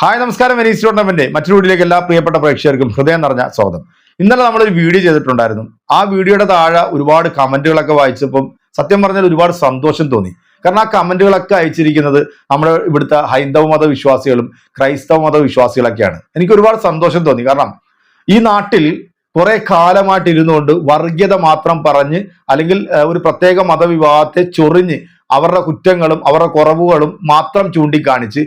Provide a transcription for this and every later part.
Hi നമസ്കാരം. Venice tournament മറ്റൊരു വീഡിയോയിലേക്ക് എല്ലാ പ്രിയപ്പെട്ട പ്രേക്ഷകർക്കും ഹൃദയം നിറഞ്ഞ സ്വാഗതം. ഇന്നലെ നമ്മളൊരു വീഡിയോ ചെയ്തിട്ടുണ്ടായിരുന്നു. ആ വീഡിയോയുടെ താഴെ ഒരുപാട് കമന്റുകളൊക്കെ വായിച്ചപ്പം സത്യം പറഞ്ഞാൽ ഒരുപാട് സന്തോഷം തോന്നി. കാരണം ആ കമന്റുകളൊക്കെ അയച്ചിരിക്കുന്നത് നമ്മുടെ ഇവിടുത്തെ ഹൈന്ദവ മത വിശ്വാസികളും ക്രൈസ്തവ മത വിശ്വാസികളൊക്കെയാണ് എനിക്ക് ഒരുപാട് സന്തോഷം തോന്നി. കാരണം ഈ നാട്ടിൽ കുറെ കാലമായിട്ട് ഇരുന്നുകൊണ്ട് വർഗീയത മാത്രം പറഞ്ഞ് അല്ലെങ്കിൽ ഒരു പ്രത്യേക മതവിഭാഗത്തെ ചൊറിഞ്ഞ് അവരുടെ കുറ്റങ്ങളും അവരുടെ കുറവുകളും മാത്രം ചൂണ്ടിക്കാണിച്ച്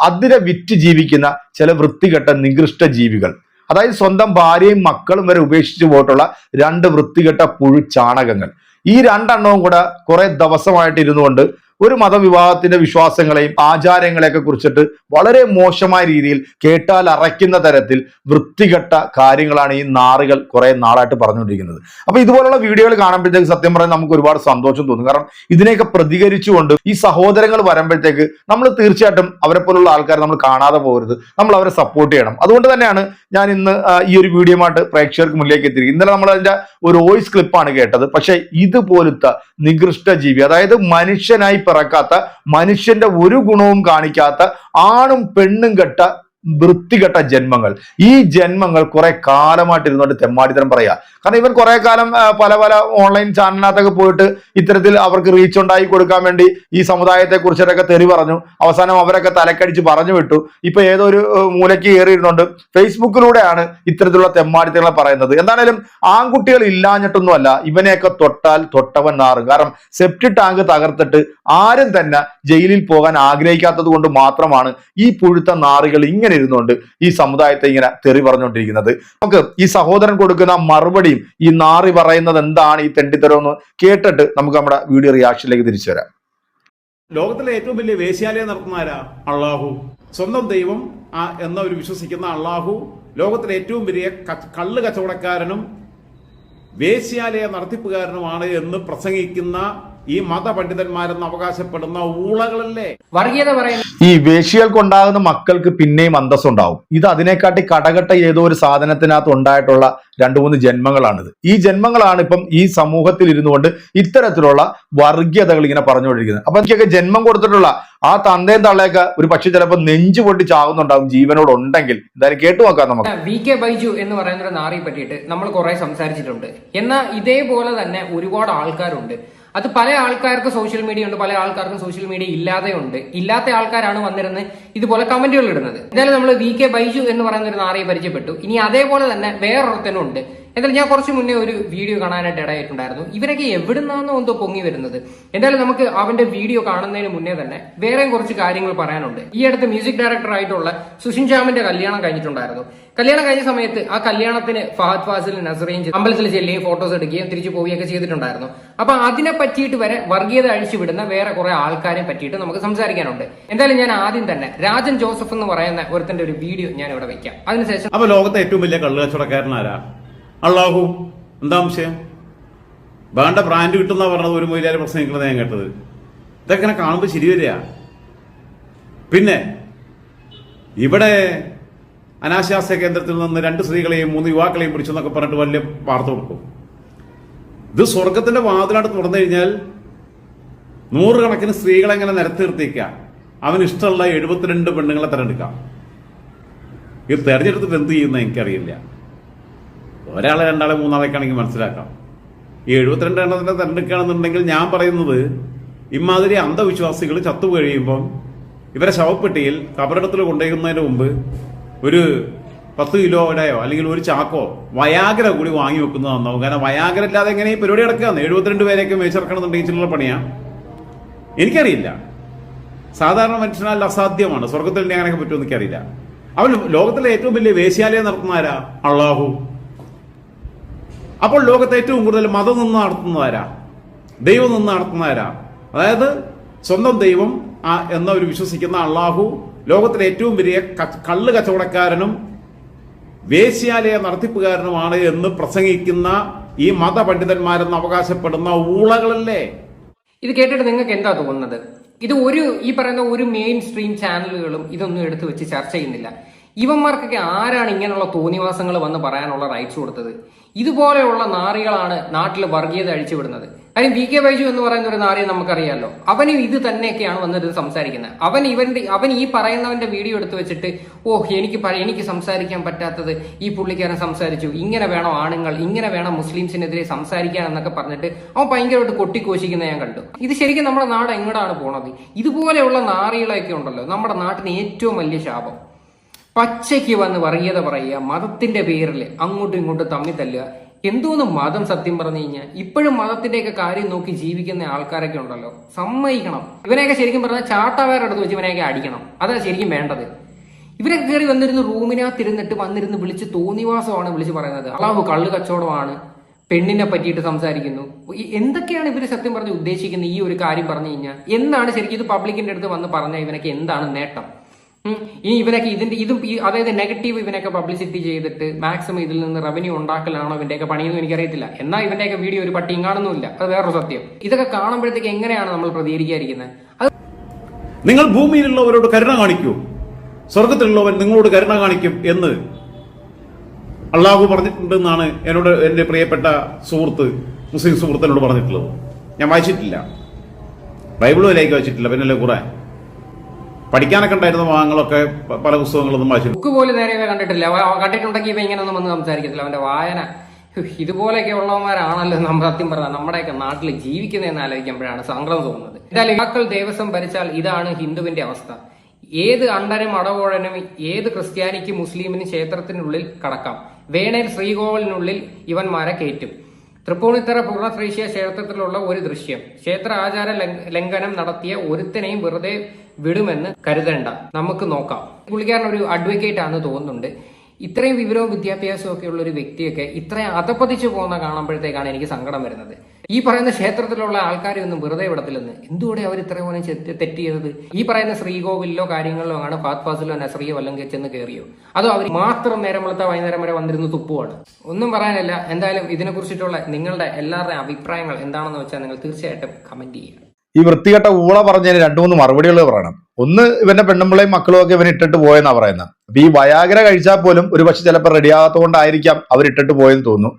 അതിനെ വിറ്റ് ജീവിക്കുന്ന ചില വൃത്തികെട്ട നികൃഷ്ട ജീവികൾ. അതായത് സ്വന്തം ഭാര്യയും മക്കളും വരെ ഉപേക്ഷിച്ചു പോയിട്ടുള്ള രണ്ട് വൃത്തികെട്ട പുഴു ചാണകങ്ങൾ ഈ രണ്ടെണ്ണവും കൂടെ കുറെ ദിവസമായിട്ട് ഇരുന്നുകൊണ്ട് ഒരു മതവിഭാഗത്തിന്റെ വിശ്വാസങ്ങളെയും ആചാരങ്ങളെയൊക്കെ കുറിച്ചിട്ട് വളരെ മോശമായ രീതിയിൽ കേട്ടാൽ അറയ്ക്കുന്ന തരത്തിൽ വൃത്തികെട്ട കാര്യങ്ങളാണ് ഈ നാറുകൾ കുറെ നാളായിട്ട് പറഞ്ഞുകൊണ്ടിരിക്കുന്നത്. അപ്പൊ ഇതുപോലുള്ള വീഡിയോകൾ കാണുമ്പോഴത്തേക്ക് സത്യം പറഞ്ഞാൽ നമുക്ക് ഒരുപാട് സന്തോഷം തോന്നും. കാരണം ഇതിനെയൊക്കെ പ്രതികരിച്ചുകൊണ്ട് ഈ സഹോദരങ്ങൾ വരുമ്പോഴത്തേക്ക് നമ്മൾ തീർച്ചയായിട്ടും അവരെ പോലുള്ള ആൾക്കാരെ നമ്മൾ കാണാതെ പോകരുത്. നമ്മൾ അവരെ സപ്പോർട്ട് ചെയ്യണം. അതുകൊണ്ട് തന്നെയാണ് ഞാൻ ഇന്ന് ഈ ഒരു വീഡിയോമായിട്ട് പ്രേക്ഷകർക്ക് മുന്നിലേക്ക് എത്തിയിരിക്കുന്നത്. ഇന്നലെ നമ്മൾ അതിന്റെ ഒരു വോയിസ് ക്ലിപ്പാണ് കേട്ടത്. പക്ഷേ ഇതുപോലത്തെ നികൃഷ്ട ജീവി അതായത് മനുഷ്യനായി പിറക്കാത്ത മനുഷ്യന്റെ ഒരു ഗുണവും കാണിക്കാത്ത ആണും പെണ്ണും കെട്ട വൃത്തികെട്ട ജന്മങ്ങൾ. ഈ ജന്മങ്ങൾ കുറെ കാലമായിട്ട് ഇരുന്നോട്ട് തെമ്മാടിത്തരം പറയാ. കാരണം ഇവൻ കുറെ കാലം പല പല ഓൺലൈൻ ചാനലിനകത്തൊക്കെ പോയിട്ട് ഇത്തരത്തിൽ അവർക്ക് റീച്ച് ഉണ്ടായി കൊടുക്കാൻ വേണ്ടി ഈ സമുദായത്തെ കുറിച്ചിട്ടൊക്കെ തെറി പറഞ്ഞു. അവസാനം അവരൊക്കെ തലക്കടിച്ച് പറഞ്ഞു വിട്ടു. ഇപ്പൊ ഏതോ ഒരു മൂലയ്ക്ക് കയറിയിരുന്നുണ്ട് ഫേസ്ബുക്കിലൂടെയാണ് ഇത്തരത്തിലുള്ള തെമ്മാടിത്തങ്ങൾ പറയുന്നത്. എന്താണേലും ആൺകുട്ടികൾ ഇല്ലാഞ്ഞിട്ടൊന്നുമല്ല ഇവനെയൊക്കെ തൊട്ടാൽ തൊട്ടവൻ നാറും. കാരണം സെപ്റ്റി ടാങ്ക് തകർത്തിട്ട് ആരും തന്നെ ജയിലിൽ പോകാൻ ആഗ്രഹിക്കാത്തത് മാത്രമാണ് ഈ പുഴുത്ത നാറുകൾ ഇങ്ങനെ ഇരുന്നുകൊണ്ട് ഈ സമുദായത്തെ ഇങ്ങനെ തെറി പറഞ്ഞുകൊണ്ടിരിക്കുന്നത്. നമുക്ക് ഈ സഹോദരൻ കൊടുക്കുന്ന മറുപടിയും ഈ നാറി പറയുന്നത് എന്താണ് ഈ തെണ്ടിത്തരം എന്ന് കേട്ടിട്ട് നമുക്ക് നമ്മുടെ വീഡിയോ റിയാക്ഷനിലേക്ക് തിരിച്ചു വരാം. ലോകത്തിലെ ഏറ്റവും വലിയ വേശ്യാലയം നടത്തുന്ന അള്ളാഹു. സ്വന്തം ദൈവം ആ എന്നവർ വിശ്വസിക്കുന്ന അള്ളാഹു ലോകത്തിലെ ഏറ്റവും വലിയ കള്ള് കച്ചവടക്കാരനും വേശ്യാലയ നടത്തിപ്പുകാരനുമാണ് എന്ന് പ്രസംഗിക്കുന്ന ഈ മതപണ്ഡിതന്മാരെന്ന് അവകാശപ്പെടുന്ന ഊളകളല്ലേ? വർഗീയത പറയുന്നത് ഈ വേശികൾക്കുണ്ടാകുന്ന മക്കൾക്ക് പിന്നെയും അന്തസ് ഉണ്ടാവും ഇത് അതിനെക്കാട്ടി കടകട്ട ഏതോ ഒരു സാധനത്തിനകത്ത് ഉണ്ടായിട്ടുള്ള രണ്ടു മൂന്ന് ജന്മങ്ങളാണിത്. ഈ ജന്മങ്ങളാണ് ഇപ്പം ഈ സമൂഹത്തിൽ ഇരുന്നുകൊണ്ട് ഇത്തരത്തിലുള്ള വർഗീയതകൾ ഇങ്ങനെ പറഞ്ഞുകൊണ്ടിരിക്കുന്നത്. അപ്പൊ എനിക്കൊക്കെ ജന്മം കൊടുത്തിട്ടുള്ള ആ തന്തയും തള്ളയൊക്കെ ഒരു പക്ഷെ ചിലപ്പോൾ നെഞ്ചു പൊട്ടി ചാകുന്നുണ്ടാവും ജീവനോട് ഉണ്ടെങ്കിൽ എന്തായാലും കേട്ടു നോക്കാം നമുക്ക്. വി കെ ബൈജു എന്ന് പറയുന്ന ഒരു നാറിയെ പറ്റിയിട്ട് നമ്മൾ കുറെ സംസാരിച്ചിട്ടുണ്ട്. എന്നാൽ ഇതേപോലെ തന്നെ ഒരുപാട് ആൾക്കാരുണ്ട്. അത് പല ആൾക്കാർക്ക് സോഷ്യൽ മീഡിയ ഉണ്ട് പല ആൾക്കാർക്കും സോഷ്യൽ മീഡിയ ഇല്ലാതെ ഉണ്ട്. ഇല്ലാത്ത ആൾക്കാരാണ് വന്നിരുന്ന് ഇതുപോലെ കമന്റുകൾ ഇടുന്നത്. എന്തായാലും നമ്മൾ വി കെ ബൈജു എന്ന് പറയുന്ന ഒരു നാറിയെ പരിചയപ്പെട്ടു. ഇനി അതേപോലെ തന്നെ വേറൊരുത്തനും ഉണ്ട് എന്തായാലും ഞാൻ കുറച്ച് മുന്നേ ഒരു വീഡിയോ കാണാനായിട്ട് ഇടയായിട്ടുണ്ടായിരുന്നു. ഇവരൊക്കെ എവിടുന്നാണോ എന്തോ പൊങ്ങി വരുന്നത്. എന്തായാലും നമുക്ക് അവന്റെ വീഡിയോ കാണുന്നതിന് മുന്നേ തന്നെ വേറെയും കുറച്ച് കാര്യങ്ങൾ പറയാനുണ്ട്. ഈ അടുത്ത് മ്യൂസിക് ഡയറക്ടർ ആയിട്ടുള്ള സുഷിൻ ശ്യാമിന്റെ കല്യാണം കഴിഞ്ഞിട്ടുണ്ടായിരുന്നു. കല്യാണം കഴിഞ്ഞ സമയത്ത് ആ കല്യാണത്തിന് ഫഹദ് ഫാസിൽ നസറേഞ്ച് അമ്പലത്തിൽ ചെല്ലുകയും ഫോട്ടോസ് എടുക്കുകയും തിരിച്ചു പോവുകയൊക്കെ ചെയ്തിട്ടുണ്ടായിരുന്നു. അപ്പൊ അതിനെ പറ്റിയിട്ട് വരെ വർഗീയത അഴിച്ചു വിടുന്ന വേറെ കുറെ ആൾക്കാരെ പറ്റിയിട്ട് നമുക്ക് സംസാരിക്കാനുണ്ട്. എന്തായാലും ഞാൻ ആദ്യം തന്നെ രാജൻ ജോസഫ് എന്ന് പറയുന്ന ഒരുത്തന്റെ ഒരു വീഡിയോ ഞാൻ ഇവിടെ വെക്കാം. അതിനുശേഷം അപ്പൊ ലോകത്തെ ഏറ്റവും വലിയ കള്ള് കച്ചവടക്കാരനാരാ അള്ളാഹു എന്താ വിഷയം? വേണ്ട ബ്രാൻഡ് കിട്ടുന്ന പറഞ്ഞത് ഒരു മൊയിലാരെ പ്രസംഗിക്കുന്നത് ഞാൻ കേട്ടത്. ഇതൊക്കെ കാണുമ്പോൾ ശരി വരിക? പിന്നെ ഇവിടെ അനാശാസ്യ കേന്ദ്രത്തിൽ നിന്ന് രണ്ട് സ്ത്രീകളെയും മൂന്ന് യുവാക്കളെയും പിടിച്ചെന്നൊക്കെ പറഞ്ഞിട്ട് വലിയ വാർത്ത കൊടുക്കും. ഇത് സ്വർഗത്തിന്റെ വാതിലായിട്ട് തുറന്നു കഴിഞ്ഞാൽ നൂറുകണക്കിന് സ്ത്രീകളെ എങ്ങനെ നിരത്തി അവന് ഇഷ്ടമുള്ള എഴുപത്തിരണ്ട് പെണ്ണുങ്ങളെ തെരഞ്ഞെടുക്കാം. ഇത് തെരഞ്ഞെടുത്തിട്ട് എന്ത് ചെയ്യുന്ന എനിക്കറിയില്ല. ഒരാളെ രണ്ടാളെ മൂന്നാളേക്കാണെങ്കിൽ മനസ്സിലാക്കാം. ഈ എഴുപത്തിരണ്ട് എണ്ണത്തിന്റെ തെരഞ്ഞെടുക്കുകയാണെന്നുണ്ടെങ്കിൽ ഞാൻ പറയുന്നത് ഇമാതിരി അന്ധവിശ്വാസികൾ ചത്തു കഴിയുമ്പം ഇവരെ ശവപ്പെട്ടിയിൽ കബറിടത്തിൽ കൊണ്ടുപോകുന്നതിന് മുമ്പ് ഒരു പത്ത് കിലോയുടെയോ അല്ലെങ്കിൽ ഒരു ചാക്കോ വയാഗ്ര കൂടി വാങ്ങി വെക്കുന്നത് നന്നാവും. കാരണം വയാഗ്ര ഇല്ലാതെ എങ്ങനെ ഈ പരിപാടി നടക്കുകയാണ്? എഴുപത്തിരണ്ട് പേരെയൊക്കെ മേച്ചിറക്കണമെന്നുണ്ടെങ്കിൽ ചില പണിയാ. എനിക്കറിയില്ല. സാധാരണ മനുഷ്യനാൽ അസാധ്യമാണ്. സ്വർഗത്തിൽ അങ്ങനെയൊക്കെ പറ്റുമെന്ന് എനിക്കറിയില്ല. അവൻ ലോകത്തിലെ ഏറ്റവും വലിയ വേശ്യാലയം നടത്തുന്ന ആരാ? അള്ളാഹു. അപ്പോൾ ലോകത്ത് ഏറ്റവും കൂടുതൽ മതം നിന്ന് നടത്തുന്നതാരാ ദൈവം നിന്ന് നടത്തുന്നതാരാ അതായത് സ്വന്തം ദൈവം എന്നവർ വിശ്വസിക്കുന്ന അള്ളാഹു ലോകത്തിലെ ഏറ്റവും വലിയ കള്ള് കച്ചവടക്കാരനും വേശ്യാലയ നടത്തിപ്പുകാരനുമാണ് എന്ന് പ്രസംഗിക്കുന്ന ഈ മതപണ്ഡിതന്മാരെന്ന് അവകാശപ്പെടുന്ന ഊളകളല്ലേ? ഇത് കേട്ടിട്ട് നിങ്ങൾക്ക് എന്താ തോന്നുന്നത്? ഇത് ഒരു ഈ പറയുന്ന ഒരു മെയിൻ സ്ട്രീം ചാനലുകളും ഇതൊന്നും എടുത്തു വെച്ച് ചർച്ച ചെയ്യുന്നില്ല. ഇവന്മാർക്കൊക്കെ ആരാണ് ഇങ്ങനെയുള്ള തോന്നിവാസങ്ങൾ വന്ന് പറയാനുള്ള റൈറ്റ്സ് കൊടുത്തത്? ഇതുപോലെയുള്ള നാറികളാണ് നാട്ടിൽ വർഗീയത അഴിച്ചുവിടുന്നത്. കാര്യം വി കെ ബൈജു എന്ന് പറയുന്ന ഒരു നാറിയെ നമുക്കറിയാലോ. അവനും ഇത് തന്നെയൊക്കെയാണ് വന്നിട്ട് സംസാരിക്കുന്നത്. അവൻ ഇവന്റെ അവൻ ഈ പറയുന്നവന്റെ വീഡിയോ എടുത്തു വെച്ചിട്ട് ഓ എനിക്ക് എനിക്ക് സംസാരിക്കാൻ പറ്റാത്തത് ഈ പുള്ളിക്കാരൻ സംസാരിച്ചു. ഇങ്ങനെ വേണം ആണുങ്ങൾ ഇങ്ങനെ വേണം മുസ്ലിംസിനെതിരെ സംസാരിക്കാൻ എന്നൊക്കെ പറഞ്ഞിട്ട് അവൻ ഭയങ്കരമായിട്ട് കൊട്ടിക്കോശിക്കുന്ന ഞാൻ കണ്ടു. ഇത് ശരിക്കും നമ്മുടെ നാട് എങ്ങോട്ടാണ് പോണത്? ഇതുപോലെയുള്ള നാറികളൊക്കെ ഉണ്ടല്ലോ നമ്മുടെ നാട്ടിന് ഏറ്റവും വലിയ ശാപം. പച്ചയ്ക്ക് വന്ന് വർഗീയത പറയുക മതത്തിന്റെ പേരിൽ അങ്ങോട്ടും ഇങ്ങോട്ടും തമ്മി തല്ലുക. എന്തോന്ന് മതം സത്യം പറഞ്ഞു കഴിഞ്ഞാൽ ഇപ്പോഴും മതത്തിന്റെയൊക്കെ കാര്യം നോക്കി ജീവിക്കുന്ന ആൾക്കാരൊക്കെ ഉണ്ടല്ലോ. സമ്മതിക്കണം. ഇവനെയൊക്കെ ശരിക്കും പറഞ്ഞാൽ ചാട്ടവേറെടുത്ത് വെച്ച് ഇവനെയൊക്കെ അടിക്കണം. അതാണ് ശരിക്കും വേണ്ടത്. ഇവരൊക്കെ കയറി വന്നിരുന്ന് റൂമിനകത്തിരുന്നിട്ട് വന്നിരുന്ന് വിളിച്ച് തോന്നിവാസമാണ് വിളിച്ച് പറയുന്നത്. അള്ളാഹു കള്ളു കച്ചവടമാണ്. പെണ്ണിനെ പറ്റിയിട്ട് സംസാരിക്കുന്നു. എന്തൊക്കെയാണ് ഇവർ സത്യം പറഞ്ഞ് ഉദ്ദേശിക്കുന്നത് ഈ ഒരു കാര്യം പറഞ്ഞു കഴിഞ്ഞാൽ? എന്താണ് ശരിക്കും ഇത് പബ്ലിക്കിന്റെ അടുത്ത് വന്ന് പറഞ്ഞാൽ ഇവനൊക്കെ എന്താണ് നേട്ടം. ഇനി ഇവനൊക്കെ ഇതിന്റെ ഇതും അതായത് നെഗറ്റീവ് ഇവനൊക്കെ പബ്ലിസിറ്റി ചെയ്തിട്ട് മാക്സിമം ഇതിൽ നിന്ന് റവന്യൂ ഉണ്ടാക്കലാണോ ഇവന്റെയൊക്കെ പണിയെന്ന് എനിക്കറിയത്തില്ല. എന്നാൽ ഇവന്റെയൊക്കെ വീഡിയോ ഒരു പട്ടിയും കാണുന്നുമില്ല. അത് വേറൊരു സത്യം. ഇതൊക്കെ കാണുമ്പോഴത്തേക്ക് എങ്ങനെയാണ് നമ്മൾ പ്രതികരിക്കാതിരിക്കുന്നത് നിങ്ങൾ ഭൂമിയിലുള്ളവരോട് കരുണ കാണിക്കൂ. സ്വർഗത്തിലുള്ളവൻ നിങ്ങളോട് കരുണ കാണിക്കും എന്ന് അള്ളാഹു പറഞ്ഞിട്ടുണ്ടെന്നാണ് എന്നോട് എന്റെ പ്രിയപ്പെട്ട സുഹൃത്ത് മുസ്ലിം സുഹൃത്തിനോട് പറഞ്ഞിട്ടുള്ളത്. ഞാൻ വായിച്ചിട്ടില്ല. ബൈബിളിലേക്ക് വായിച്ചിട്ടില്ല പിന്നല്ലേ ഖുറാൻ പഠിക്കാനൊക്കെ ഉണ്ടായിരുന്ന ഭാഗങ്ങളൊക്കെ പല പുസ്തകങ്ങളൊന്നും വായിച്ചു ബുക്ക് പോലും നേരെ കണ്ടിട്ടില്ല. കണ്ടിട്ടുണ്ടെങ്കിൽ ഇവ ഇങ്ങനെയൊന്നും വന്ന് സംസാരിക്കത്തില്ല. അവന്റെ വായന ഇതുപോലെയൊക്കെ ഉള്ളവന്മാരാണല്ലോ നമ്മൾ സത്യം പറഞ്ഞാൽ നമ്മുടെയൊക്കെ നാട്ടിൽ ജീവിക്കുന്നതെന്ന് ആലോചിക്കുമ്പോഴാണ് സങ്കടം തോന്നുന്നത്. എന്തായാലും യുവാക്കൾ ദേവസ്വം ഭരിച്ചാൽ ഇതാണ് ഹിന്ദുവിന്റെ അവസ്ഥ. ഏത് അണ്ടനും അടവോഴനും ഏത് ക്രിസ്ത്യാനിക്കും മുസ്ലിമിനും ക്ഷേത്രത്തിനുള്ളിൽ കടക്കാം. വേണേൽ ശ്രീകോവിലിനുള്ളിൽ ഇവന്മാരെ കയറ്റും. തൃപ്പൂണിത്തറ പൂർണശ്രീശയ ക്ഷേത്രത്തിലുള്ള ഒരു ദൃശ്യം. ക്ഷേത്ര ആചാര ലംഘ- ലംഘനം നടത്തിയ ഒരുത്തനെയും വെറുതെ വിടുമെന്ന് കരുതേണ്ട. നമുക്ക് നോക്കാം. പുള്ളിക്കാരൻ ഒരു അഡ്വക്കേറ്റ് ആണെന്ന് തോന്നുന്നുണ്ട്. ഇത്രയും വിവരവും വിദ്യാഭ്യാസവും ഒക്കെ ഉള്ള ഒരു വ്യക്തിയൊക്കെ ഇത്രയും അതപ്പതിച്ചു പോകുന്ന കാണുമ്പോഴത്തേക്കാണ് എനിക്ക് സങ്കടം വരുന്നത്. ഈ പറയുന്ന ക്ഷേത്രത്തിലുള്ള ആൾക്കാരെ ഒന്നും വെറുതെ വിടത്തില്ലെന്ന്. എന്തുകൂടെ അവർ ഇത്ര പോലും തെറ്റ് ചെയ്തത്? ഈ പറയുന്ന ശ്രീകോവിലോ കാര്യങ്ങളിലോ ആണ് ഫാത് ഫാസിലോ നസ്രിയോ അല്ലെങ്കിൽ ചെന്ന് കയറിയോ അതോ അവർ മാത്രം നേരം വെളുത്ത വൈകുന്നേരം വരെ വന്നിരുന്ന് തുപ്പുവാണ്? ഒന്നും പറയാനല്ല. എന്തായാലും ഇതിനെ കുറിച്ചിട്ടുള്ള നിങ്ങളുടെ എല്ലാവരുടെയും അഭിപ്രായങ്ങൾ എന്താണെന്ന് വെച്ചാൽ നിങ്ങൾ തീർച്ചയായിട്ടും കമന്റ് ചെയ്യുക. ഈ വൃത്തികെട്ട ഊള പറഞ്ഞതിന് രണ്ടു മൂന്ന് മറുപടികൾ പറയണം. ഒന്ന് ഇവന്റെ പെണ്ണുമ്പിളയും മക്കളും ഒക്കെ ഇവൻ ഇട്ടിട്ട് പോയെന്നാ പറയുന്നത്. അപ്പൊ ഈ വയാഗ്ര കഴിച്ചാൽ പോലും ഒരു പക്ഷെ ചിലപ്പോൾ റെഡിയാകാത്തതുകൊണ്ടായിരിക്കാം അവർ ഇട്ടിട്ട് പോയെന്ന് തോന്നുന്നു.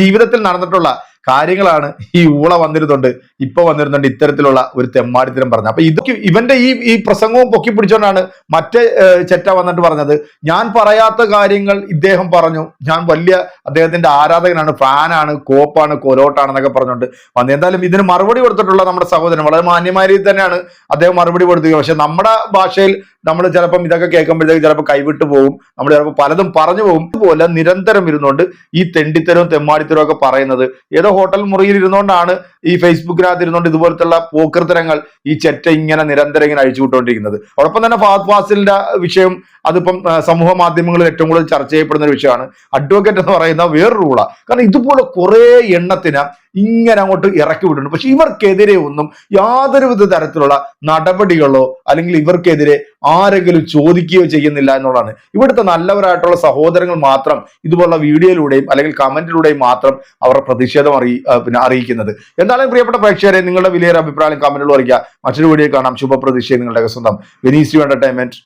ജീവിതത്തിൽ നടന്നിട്ടുള്ള കാര്യങ്ങളാണ് ഈ ഊള വന്നിരുന്നുണ്ട് ഇപ്പൊ വന്നിരുന്നുണ്ട് ഇത്തരത്തിലുള്ള ഒരു തെമ്മാടിത്തരം പറഞ്ഞത്. അപ്പൊ ഇതൊക്കെ ഇവന്റെ ഈ ഈ പ്രസംഗവും പൊക്കി പിടിച്ചുകൊണ്ടാണ് മറ്റേ ചെറ്റ വന്നിട്ട് പറഞ്ഞത്. ഞാൻ പറയാത്ത കാര്യങ്ങൾ ഇദ്ദേഹം പറഞ്ഞു. ഞാൻ വലിയ അദ്ദേഹത്തിന്റെ ആരാധകനാണ് ഫാനാണ് കോപ്പാണ് കൊലോട്ടാണെന്നൊക്കെ പറഞ്ഞുകൊണ്ട് വന്നത്. എന്തായാലും ഇതിന് മറുപടി കൊടുത്തിട്ടുള്ള നമ്മുടെ സഹോദരൻ വളരെ മാന്യമായ രീതിയിൽ തന്നെയാണ് അദ്ദേഹം മറുപടി കൊടുത്തത്. പക്ഷെ നമ്മുടെ ഭാഷയിൽ നമ്മൾ ചിലപ്പം ഇതൊക്കെ കേൾക്കുമ്പോഴത്തേക്ക് ചിലപ്പോൾ കൈവിട്ട് പോകും നമ്മൾ ചിലപ്പോൾ പലതും പറഞ്ഞു പോകും ഇതുപോലെ നിരന്തരം ഇരുന്നുകൊണ്ട് ഈ തെണ്ടിത്തരവും തെമ്മാടിത്തരവും ഒക്കെ പറയുന്നത്. ഏതോ ഹോട്ടൽ മുറിയിൽ ഇരുന്നുകൊണ്ടാണ് ഈ ഫേസ്ബുക്കിനകത്ത് ഇരുന്നുകൊണ്ട് ഇതുപോലത്തുള്ള തരങ്ങൾ ഈ ചെറ്റ ഇങ്ങനെ നിരന്തരം ഇങ്ങനെ അഴിച്ചുവിട്ടുകൊണ്ടിരിക്കുന്നത് അതോടൊപ്പം തന്നെ ഫാദ് ഫാസിലിന്റെ വിഷയം അതിപ്പം സമൂഹ മാധ്യമങ്ങളിൽ ഏറ്റവും കൂടുതൽ ചർച്ച ചെയ്യപ്പെടുന്ന ഒരു വിഷയമാണ്. അഡ്വക്കേറ്റ് എന്ന് പറയുന്ന വേറൊരു റൂളാ കാരണം ഇതുപോലെ കുറെ എണ്ണത്തിന് ഇങ്ങനെ അങ്ങോട്ട് ഇറക്കി വിടുന്നു പക്ഷെ ഇവർക്കെതിരെ ഒന്നും യാതൊരു വിധ തരത്തിലുള്ള നടപടികളോ അല്ലെങ്കിൽ ഇവർക്കെതിരെ ആരെങ്കിലും ചോദിക്കുകയോ ചെയ്യുന്നില്ല എന്നുള്ളതാണ്. ഇവിടുത്തെ നല്ലവരായിട്ടുള്ള സഹോദരങ്ങൾ മാത്രം ഇതുപോലുള്ള വീഡിയോയിലൂടെയും അല്ലെങ്കിൽ കമന്റിലൂടെയും മാത്രം അവരുടെ പ്രതിഷേധം അറിയി പിന്നെ അറിയിക്കുന്നത്. എന്തായാലും പ്രിയപ്പെട്ട പ്രേക്ഷകരെ നിങ്ങളുടെ വിലയേറെ അഭിപ്രായം കമന്റുകൾ അറിയിക്കുക. മറ്റൊരു വീഡിയോ കാണാം. ശുഭപ്രതീക്ഷയെ നിങ്ങളുടെ സ്വന്തം വെനീസ് എന്റർടൈൻമെന്റ്